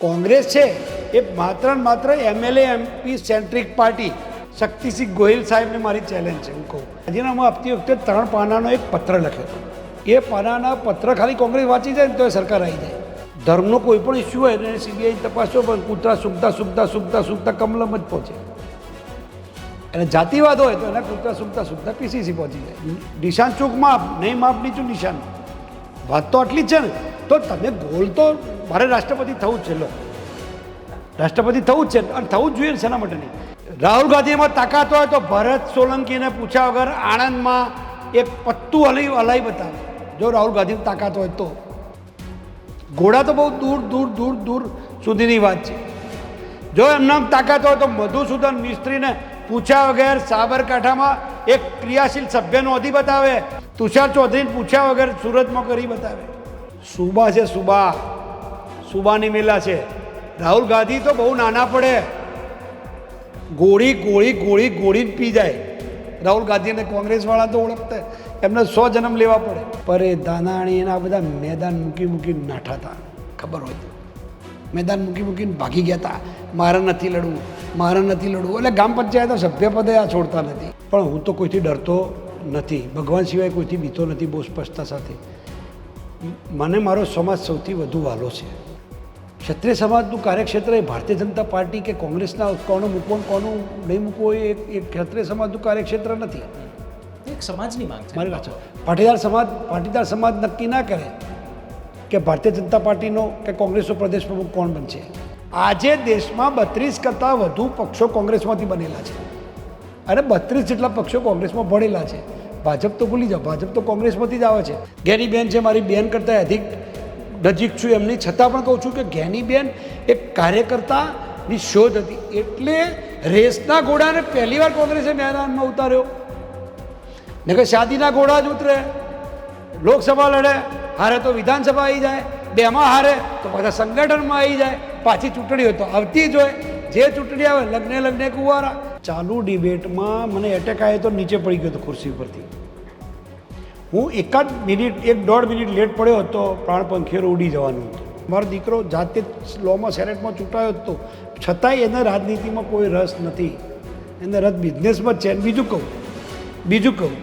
કોંગ્રેસ છે, એ માત્ર ને માત્ર MLA MP centric party Shaktisinh Gohil સાહેબને મારી ચેલેન્જ છે, હું કહું. રાજીનામું આપતી વખતે ત્રણ પાનાનો એક પત્ર લખ્યો. એ પાનાના પત્ર ખાલી કોંગ્રેસ વાંચી જાય ને તો એ સરકાર આવી જાય. ધર્મનો કોઈ પણ ઇસ્યુ હોય એને સીબીઆઈ તપાસો, પણ કૂતરા સુકતા સુકતા સુકતા સુકતા કમલમ જ પહોંચે. અને જાતિવાદ હોય તો એના કૂતરા, સુકતા સુકતા પીસીસી પહોંચી જાય. નિશાન ચૂક માપ નહીં, માપ નીચું નિશાન. વાત તો આટલી જ છે ને. તો તમે ગોલ તો મારે રાષ્ટ્રપતિ થવું જ છે, લો. રાષ્ટ્રપતિ થવું જ છે, અને થવું જ જોઈએ ને શેના માટે નહીં. રાહુલ ગાંધીમાં તાકાત હોય તો ભરત સોલંકીને પૂછ્યા વગર આણંદમાં એક પત્તું હલી હલાઈ બતાવે. જો રાહુલ ગાંધીની તાકાત હોય તો. ઘોડા તો બહુ દૂર દૂર દૂર દૂર સુધીની વાત છે. જો એમના તાકાત હોય તો મધુસૂદન મિસ્ત્રીને પૂછ્યા વગર સાબરકાંઠામાં એક ક્રિયાશીલ સભ્ય નોંધી બતાવે. તુષાર ચૌધરીને પૂછ્યા વગર સુરતમાં કરી બતાવે. સુબા છે સુબા. સુબાની મેલા છે. રાહુલ ગાંધી તો બહુ નાના પડે. ગોળી ગોળી ગોળી ગોળી પી જાય. રાહુલ ગાંધી અને કોંગ્રેસવાળા તો ઓળખતા એમને સો જન્મ લેવા પડે. પર દાનાણી એના બધા મેદાન મૂકી મૂકીને નાઠા હતા. ખબર હોય તો. મેદાન મૂકી મૂકીને ભાગી ગયા હતા. મારે નથી લડવું, મારે નથી લડવું. એટલે ગ્રામ પંચાયતો સભ્યપદે આ છોડતા નથી. પણ હું તો કોઈથી ડરતો નથી. ભગવાન સિવાય કોઈથી બીતો નથી, બહુ સ્પષ્ટતા સાથે. મને મારો સમાજ સૌથી વધુ વાલો છે. ક્ષત્રિય સમાજનું કાર્યક્ષેત્ર એ ભારતીય જનતા પાર્ટી કે કોંગ્રેસના કોનું મૂકવું કોનું નહીં મૂકવું એ એક- ક્ષત્રિય સમાજનું કાર્યક્ષેત્ર નથી. એક સમાજની માંગ છે. મારી છે. પાટીદાર સમાજ પાટીદાર સમાજ નક્કી ના કરે કે ભારતીય જનતા પાર્ટીનો કે કોંગ્રેસનો પ્રદેશ પ્રમુખ કોણ બનશે. આજે દેશમાં બત્રીસ કરતાં વધુ પક્ષો કોંગ્રેસમાંથી બનેલા છે. અને બત્રીસ જેટલા પક્ષો કોંગ્રેસમાં ભણેલા છે. ભાજપ તો ભૂલી જાઓ. ભાજપ તો કોંગ્રેસમાંથી જ આવે છે. ગેરી બેન છે મારી બેન કરતાં અધિક નજીક છું એમની. છતાં પણ કહું છું કે જ્ઞાની બેન એક કાર્યકર્તાની શોધ હતી. એટલે રેસના ઘોડાને પહેલીવાર કોંગ્રેસે મેદાનમાં ઉતાર્યો. ને કે શાદીના ઘોડા જ ઉતરે. લોકસભા લડે. હારે તો વિધાનસભા આવી જાય. બેમાં હારે તો પાછા સંગઠનમાં આવી જાય. પાછી ચૂંટણી હોય તો આવતી જ હોય. જે ચૂંટણી આવે, લગ્ને લગ્ને કુવારા. ચાલુ ડિબેટમાં મને એટેક આવ્યો તો નીચે પડી ગયો હતો ખુરશી પરથી હું એકાદ મિનિટ, એક દોઢ મિનિટ લેટ પડ્યો હતો પ્રાણ પંખીરો ઉડી જવાનું હતું. મારો દીકરો જાતે જ લોમાં સેનેટમાં ચૂંટાયો હતો છતાંય એને રાજનીતિમાં કોઈ રસ નથી. એને રસ બિઝનેસમાં છે. બીજું કહું બીજું કહું.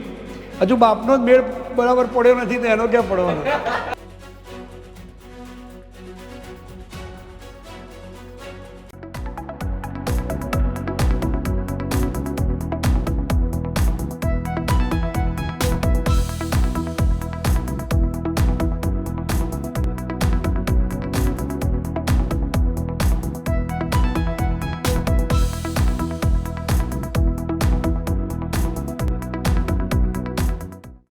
હજુ બાપનો જ મેળ બરાબર પડ્યો નથી તો એનો ક્યાં પડવાનો?